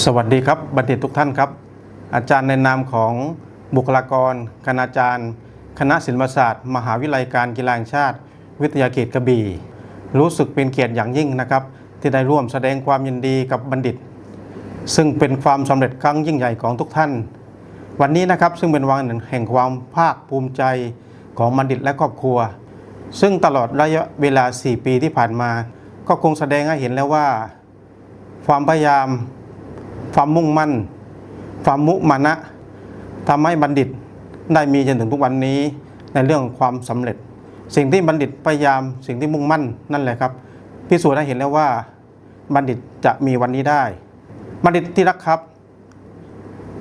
สวัสดีครับบัณฑิตทุกท่านครับ อาจารย์ในนามของบุคลากรคณาจารย์ คณะศิลปศาสตร์ มหาวิทยาลัยการกีฬาแห่งชาติ วิทยาเขตกระบี่ รู้สึกเป็นเกียรติอย่างยิ่งนะครับ ที่ได้ร่วมแสดงความยินดีกับบัณฑิต ซึ่งเป็นความสำเร็จครั้งยิ่งใหญ่ของทุกท่าน วันนี้นะครับซึ่งเป็นวันแห่งความภาคภูมิใจของบัณฑิตและครอบครัว ซึ่งตลอดระยะเวลา 4 ปีที่ผ่านมา ก็คงแสดงให้เห็นแล้วว่า ความพยายาม ความมุ่งมั่น ความมุมานะทำให้บัณฑิตได้มีจนถึงทุกวันนี้ในเรื่องความสำเร็จ สิ่งที่บัณฑิตพยายามสิ่งที่มุ่งมั่นนั่นแหละครับ พิสูจน์ให้เห็นแล้วว่า บัณฑิตจะมีวันนี้ได้ บัณฑิตที่รักครับ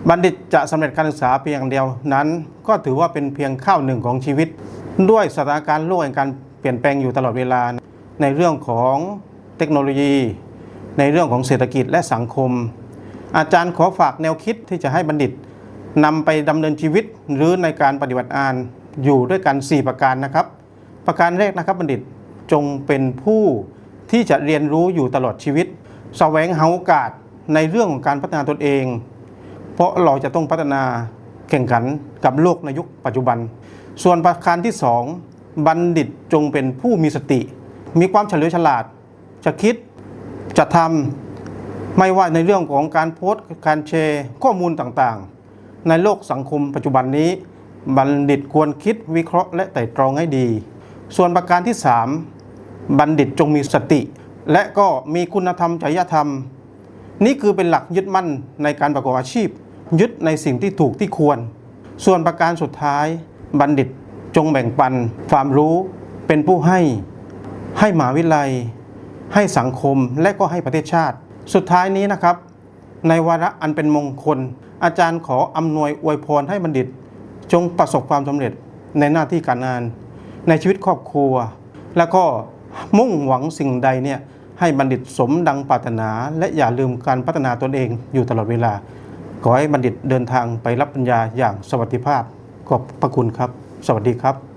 บัณฑิตจะสำเร็จการศึกษาเพียงอย่างเดียวนั้น ก็ถือว่าเป็นเพียงข้าวหนึ่งของชีวิต ด้วยสถานการณ์โลกแห่งการเปลี่ยนแปลงอยู่ตลอดเวลา ในเรื่องของเทคโนโลยี ในเรื่องของเศรษฐกิจและสังคม อาจารย์ขอฝากแนวคิดที่จะให้บัณฑิตนำไปดำเนินชีวิตหรือในการปฏิบัติงานอยู่ด้วยกัน 4 ประการนะครับ ประการแรกนะครับบัณฑิตจงเป็นผู้ที่จะเรียนรู้อยู่ตลอดชีวิตแสวงหาโอกาสในเรื่องของการพัฒนาตนเอง เพราะเราจะต้องพัฒนาแข่งขันกับโลกในยุคปัจจุบัน ส่วนประการที่สองบัณฑิตจงเป็นผู้มีสติ มีความเฉลียวฉลาด จะคิดจะทำ ไม่ว่าในเรื่องของการโพสต์การแชร์ข้อมูลต่างๆ ในโลกสังคมปัจจุบันนี้ บัณฑิตควรคิดวิเคราะห์และไตร่ตรองให้ดี ส่วนประการที่ 3 บัณฑิตจงมีสติ และก็มีคุณธรรมจริยธรรม นี่คือเป็นหลักยึดมั่นในการประกอบอาชีพ ยึดในสิ่งที่ถูกที่ควร ส่วนประการสุดท้าย บัณฑิตจงแบ่งปัน ความรู้เป็นผู้ให้ ให้มหาวิทยาลัย ให้สังคมและก็ให้ประเทศชาติ สุดท้ายนี้นะครับ ในวาระอันเป็นมงคล อาจารย์ขออำนวยอวยพรให้บัณฑิต จงประสบความสำเร็จในหน้าที่การงาน ในชีวิตครอบครัว แล้วก็มุ่งหวังสิ่งใดเนี่ยให้บัณฑิตสมดังปรารถนา และอย่าลืมการพัฒนาตนเองอยู่ตลอดเวลา ขอให้บัณฑิตเดินทางไปรับปัญญาอย่างสวัสดิภาพขอบพระคุณครับ สวัสดีครับ